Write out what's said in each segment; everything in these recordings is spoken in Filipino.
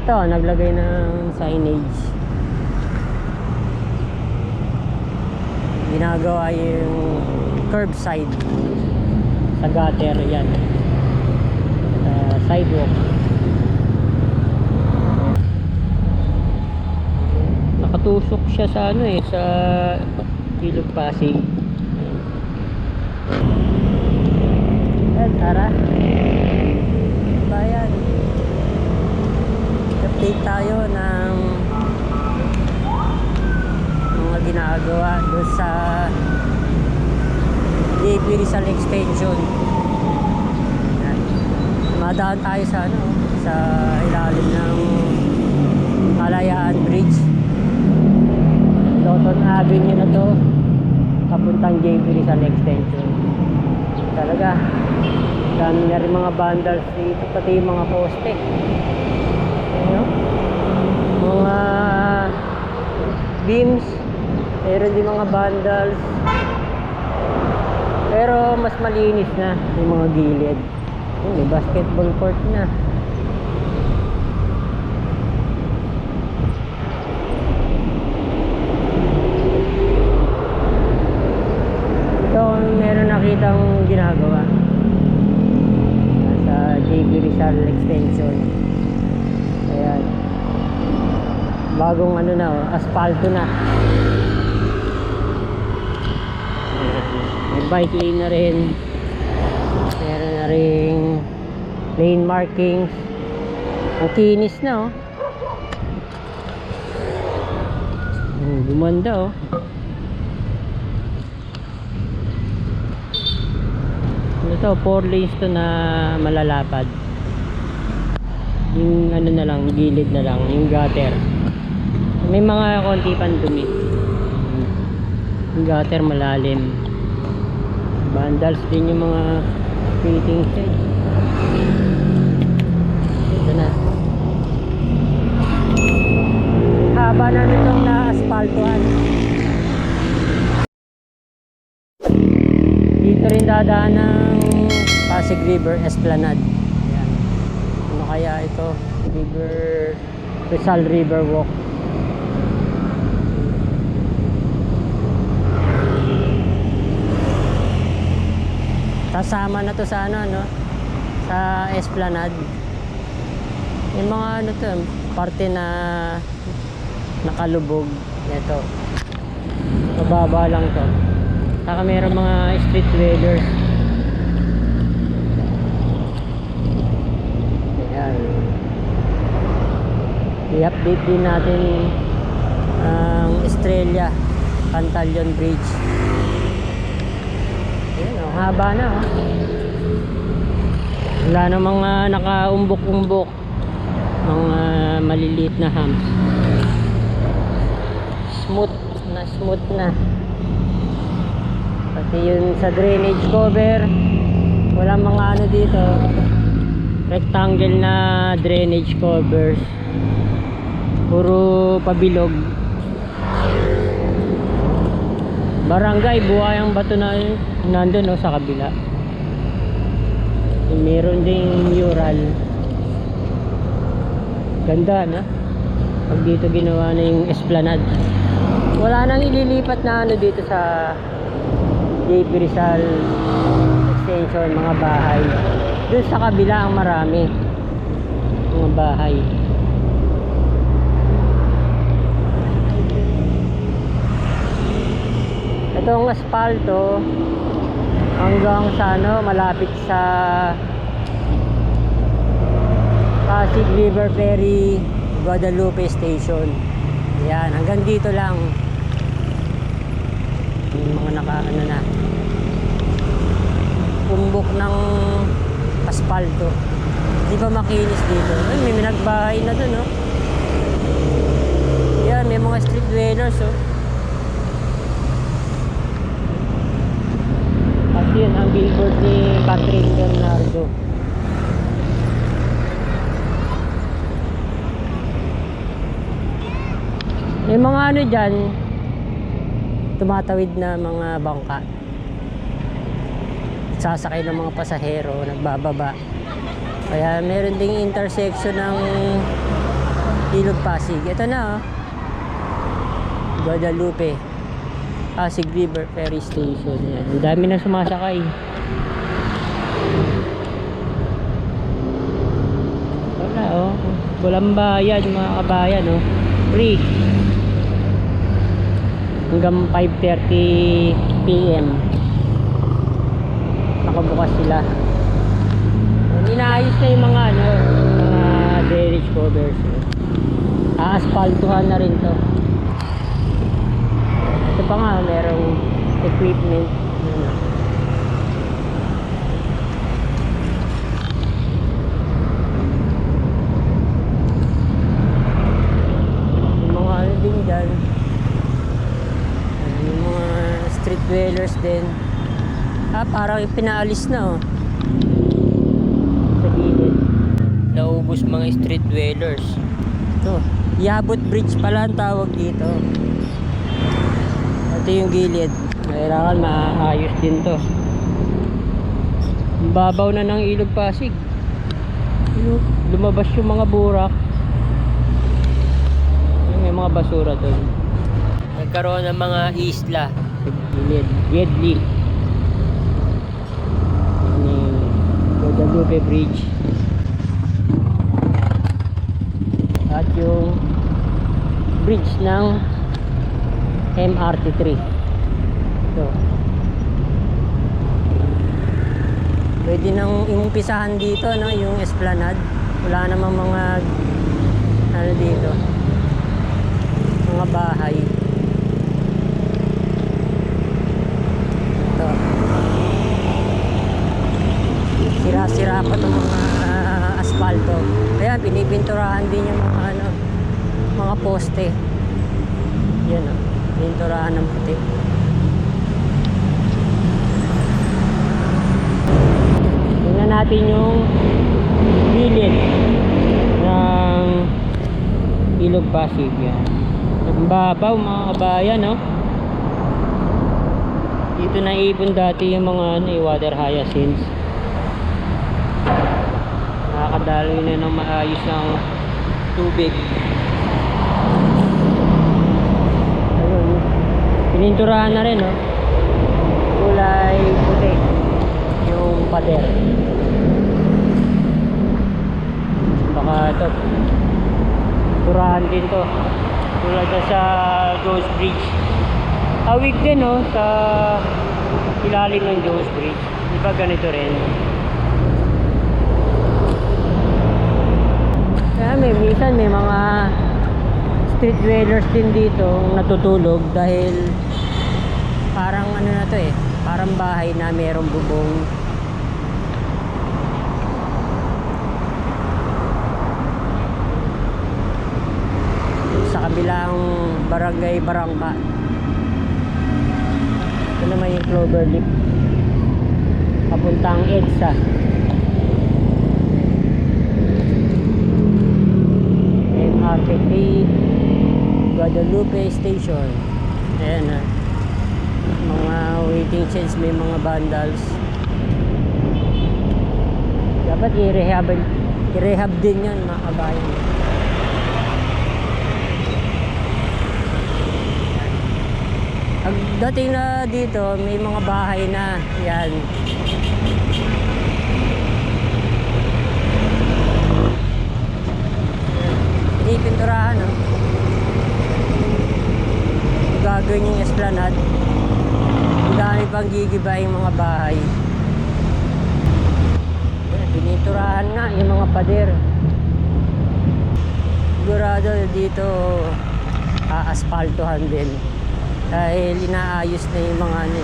Ito, naglagay ng signage. Ginagawa yung curbside sa gutter yan. Sa sidewalk. Nakatusok siya sa ano eh, sa Ilog Pasig. Tara. Bayan. Update tayo ng mga ginagawa doon sa JP Rizal Extension. Yan. Madaan tayo sa ano, sa ilalim ng Kalayaan Bridge. Loton Avenue na to papuntang JP Rizal Extension. Talaga, dami na rin mga vandals dito, pati mga poste. Mga beams, meron din mga vandals. Pero mas malinis na yung mga gilid. Yun, may basketball court na. Ito, meron nakitang ginagawa sa JB Rizal Extension. Ayan. Bagong ano na, oh, asfalto na. May bike lane na rin. Meron na rin lane markings. Ang kinis na oh. Hmm, Gumanda oh. Ito, 4 lanes to na malalapad. Yung ano na lang, gilid na lang, yung gutter. May mga konti pang dumi. Gutter malalim. Vandals din yung mga fitting shed. Ito na. Haba na nitong na-asphaltohan. Dito rin dadaan ng Pasig River Esplanade. Ayan. Ano kaya ito? River Rizal River Walk. Kasama na to sa ano, no? Sa Esplanade. Yung mga ano to, parte na nakalubog. Ito. Mababa lang to. Saka meron mga street dwellers. Ayan. I-update din natin ang Estrella Pantalion Bridge. Ayan, oh, haba na oh. Wala na mga nakaumbok-umbok. Mga maliliit na humps. Smooth na smooth na. Pati yun sa drainage cover, wala mga ano dito, rectangle na drainage covers. Puro pabilog. Barangay, buhay ang bato na nandun no, sa kabila. Meron ding mural. Ganda na. Pag dito ginawa na yung esplanade. Wala nang ililipat na ano dito sa JP Rizal extension, mga bahay. Doon sa kabila ang marami. Mga bahay. Itong asfalto hanggang sa ano, malapit sa Pasig River Ferry Guadalupe Station. Yan, hanggang dito lang. Yung mga naka ano na. Pumbok ng asfalto. Di ba makinis dito? Ay, may minagbahay na dun, no? Yan, may mga street dwellers, oh. At yun, ang billboard ni Catherine Bernardo. May mga ano dyan, tumatawid na mga bangka. Sasakay ng mga pasahero, nagbababa. Kaya meron ding intersection ng Ilog Pasig. Ito na oh. Guadalupe. Pasig River Ferry Station. Yan. Ang dami na sumasakay. Wala oh. Walang bayad mga kabayan oh. Free. Hanggang 5.30 p.m. Nakabukas sila. Inaayos na yung mga ano, mga drainage covers. Aaspaltuhan na rin to. Pa nga, merong equipment. Yun. Yung mga ano din dyan. Yung mga street dwellers din. Ah, parang pinaalis na oh sa gilid. Naubos mga street dwellers. Ito, Yabot Bridge pala ang tawag dito. Ito yung gilid. Kailangan maayos din to. Babaw na ng ilog Pasig. Lu- Lumabas yung mga burak. May mga basura doon. Nagkaroon ng mga isla gilid. Gedli. Ni Guadalupe Bridge. At yung bridge ng MRT3. Ito. Pwede nang umpisahan dito, no, yung esplanade. Wala namang mga ano dito. Mga bahay. Ito. Sira-sira pa itong mga ah, asfalto. Kaya pinipinturahan din yung mga ano, mga poste. Yan o. Pinturahan ng puti. Tingnan natin yung gilid ng Ilog Pasig. Yan. Ang babaw mga kabayan, no? Dito na ipon dati yung mga ano, eh, water hyacinths. Nakakadaloy na ng maayos ng tubig. Ayun. Pininturahan na rin, no? Kulay puti. Yung pader. Baka ito. Turahan din to. Tulad na sa Joe's Bridge. Awig din, no? Sa ilalim ng Joe's Bridge. Di ba ganito rin? Kaya may minsan may mga street dwellers din dito natutulog dahil ano na to eh, parang bahay na merong bubong. Sa kabilang barangay Barangka. Ito naman yung Cloverleaf. Papuntang EDSA. MRT3 Guadalupe Station ayan na mga waiting sheds may mga vandals dapat i-rehab i-rehab din yan mga kabayan Pagdating na dito, may mga bahay na. Yan. Pinipinturahan, no? Gagawin yung esplanade. Dami pang gigiba yung mga bahay. Yan, Pininturahan na yung mga pader. Sigurado dito aaspaltohan din. Dahil inaayos na yung mga ano,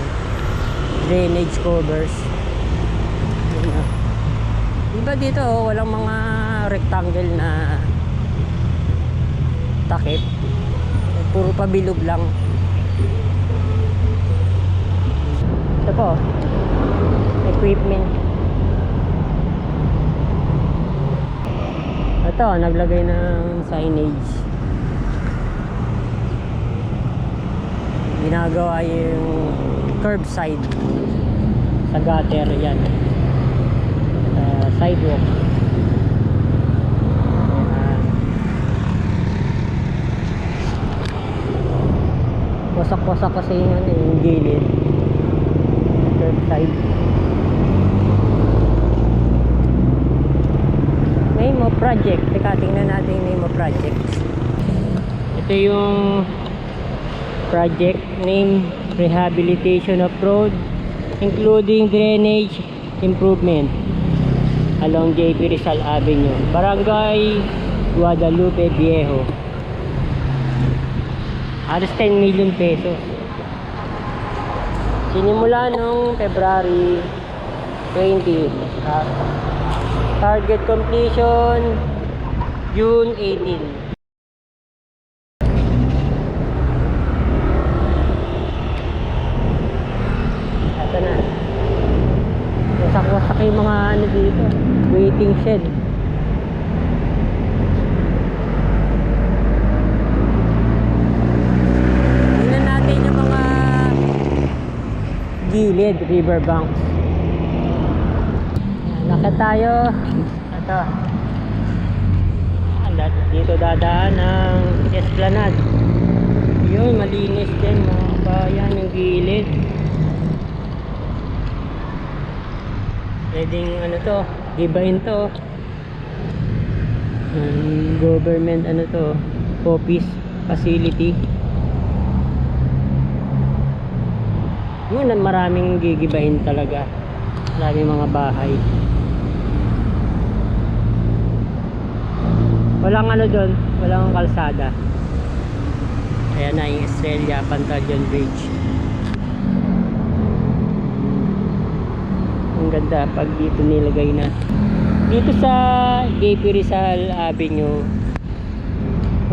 drainage covers. Diba dito oh, walang mga rectangle na takip. Puro pabilog lang. ito, naglagay ng signage. Ginagawa yung curbside sa gutter yan. Uh, sidewalk. Wasak-wasak kasi yung, eh, yung gilid. Curbside. Project. Teka, tingnan natin yung Nemo Project. Ito yung project name Rehabilitation of Road including drainage improvement along JP Rizal Avenue, Barangay Guadalupe Viejo. Halos 10 million pesos. Sinimula nung February 20. Target completion June 18. Ito na. Wasak-wasak yung mga ano dito. Waiting shed. Tingnan natin yung mga gilid, riverbanks. Lakad tayo. Ito. Ah, Dito dadaan ng esplanade. Yun, malinis din mga bayan yung gilid. Pwedeng ano to, gibain to. Um, government ano to, office facility. Yun, maraming gigibahin talaga. Maraming mga bahay. Walang ano doon, walang kalsada. Ayan na yung Estrella Pantajan Bridge. Ang ganda pag dito nilagay na. Dito sa JP Rizal Avenue,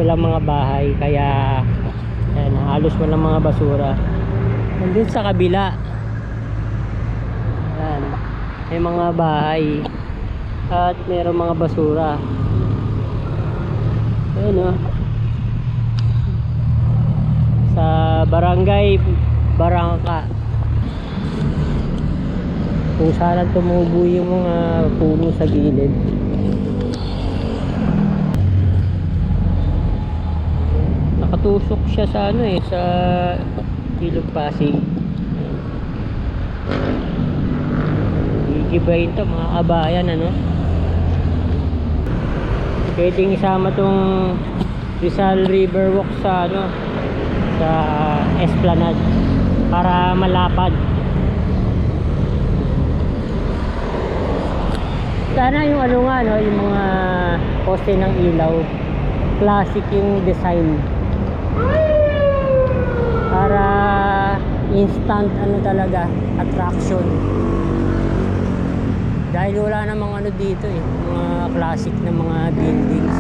walang mga bahay kaya ayan, halos walang mga basura. Nandun sa kabila. Ayan, may mga bahay at mayroong mga basura. Ayan o. Sa barangay Barangka. Kung saan tumubo yung mga puno sa gilid. Nakatusok siya sa ano eh sa ilog Pasig. Gigibayin to mga kabayan ano pwedeng isama tong Rizal River Walk sa ano sa Esplanade para malapad Sana yung ano nga no, yung mga poste ng ilaw, classic yung design. Para instant ano talaga, attraction. Dahil wala namang ano dito eh, mga classic na mga buildings.